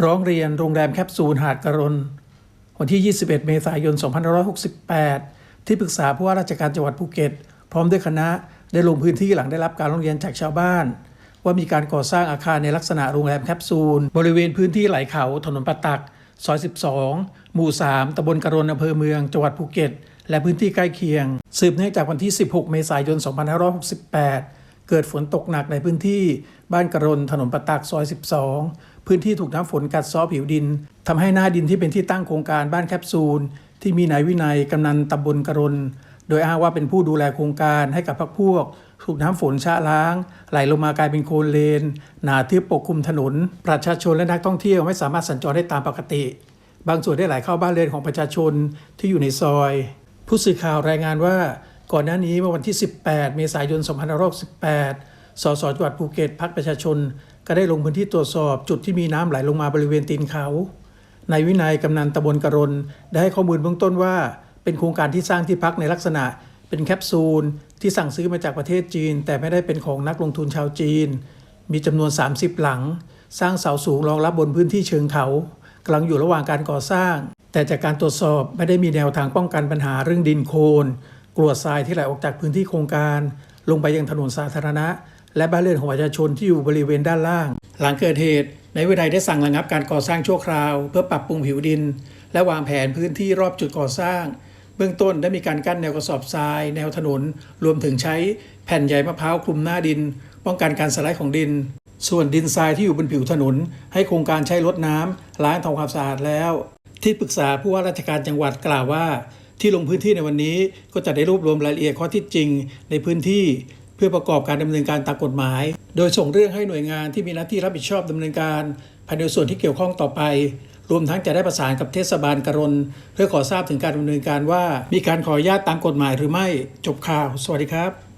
ร้องเรียนโรงแรมแคปซูลหาดกระรนวันที่ 21 เมษายน 2568 ที่ปรึกษาผู้ว่าราชการจังหวัดภูเก็ต พร้อมด้วยคณะได้ลงพื้นที่หลังได้รับการร้องเรียนจากชาวบ้าน ว่ามีการก่อสร้างอาคารในลักษณะโรงแรมแคปซูล บริเวณพื้นที่ไหลเขาถนนปะตัก ซอย 12 หมู่ 3ตำบลกระรนอำเภอเมืองจังหวัดภูเก็ต และพื้นที่ใกล้เคียง สืบเนื่องจากวันที่ 16 เมษายน 2568 เกิดฝนตกหนักในพื้นที่บ้านกระรนถนนประตักซอย 12 พื้นที่ถูกน้ำฝนกัดเซ้อผิวดินทำให้หน้าดินที่เป็นที่ตั้งโครงการบ้านแคปซูล ที่มีนายวินัยกำนันตำบลกระรนโดยอ้างว่าเป็นผู้ดูแลโครงการให้กับพรรคพวก ถูกน้ำฝนชะล้าง ไหลลงมากลายเป็นโคลนเลน หนาทึบปกคลุมถนน ประชาชนและนักท่องเที่ยวไม่สามารถสัญจรได้ตามปกติ บางส่วนได้ไหลเข้าบ้านเรือนของประชาชนที่อยู่ในซอย ผู้สื่อข่าวรายงานว่า ก่อนหน้านี้เมื่อวันที่ 18 เมษายน 2568 สสจังหวัดภูเก็ตพักประชาชน ก็ได้ลงพื้นที่ตรวจสอบจุดที่มีน้ำไหลลงมาบริเวณตีนเขานายวินัยกำนันตำบลกระรนได้ให้ข้อมูลเบื้องต้นว่า เป็นโครงการที่สร้างที่พักในลักษณะ เป็นแคปซูล ที่สั่งซื้อมาจากประเทศจีน แต่ไม่ได้เป็นของนักลงทุนชาวจีน มีจำนวน 30 หลัง สร้างเสาสูงรองรับบนพื้นที่เชิงเขากำลังอยู่ระหว่างการก่อสร้าง แต่จากการตรวจสอบไม่ได้มีแนวทางป้องกันปัญหาเรื่องดินโคลน กรวดทรายที่ไหลออกจากพื้นที่โครงการ ลงไปยังถนนสาธารณะ และบ้านเรือนของประชาชนที่อยู่บริเวณด้านล่าง หลังเกิดเหตุในายวินัยได้สั่งระงับการก่อสร้างชั่วคราว เพื่อปรับปรุงผิวดิน และวางแผนพื้นที่รอบจุดก่อสร้าง เบื้องต้นได้มีการกั้นแนวกระสอบทราย แนวถนน รวมถึงใช้แผ่นใยมะพร้าวคลุมหน้าดิน ป้องกันการสไลด์ของดิน ส่วนดินทรายที่อยู่บนผิวถนน ให้โครงการใช้รดน้ำล้างทำความสะอาดแล้ว ที่ปรึกษาผู้ว่าราชการจังหวัดกล่าวว่า ที่ลงพื้นที่ในวันนี้ก็จะได้รวบรวมรายละเอียดข้อที่จริงในพื้นที่เพื่อประกอบการดำเนินการตามกฎหมาย โดยส่งเรื่องให้หน่วยงานที่มีหน้าที่รับผิดชอบดำเนินการภายในส่วนที่เกี่ยวข้องต่อไป รวมทั้งจะได้ประสานกับเทศบาลกรนเพื่อขอทราบถึงการดำเนินการว่า มีการขออนุญาตตามกฎหมายหรือไม่จบข่าว สวัสดีครับ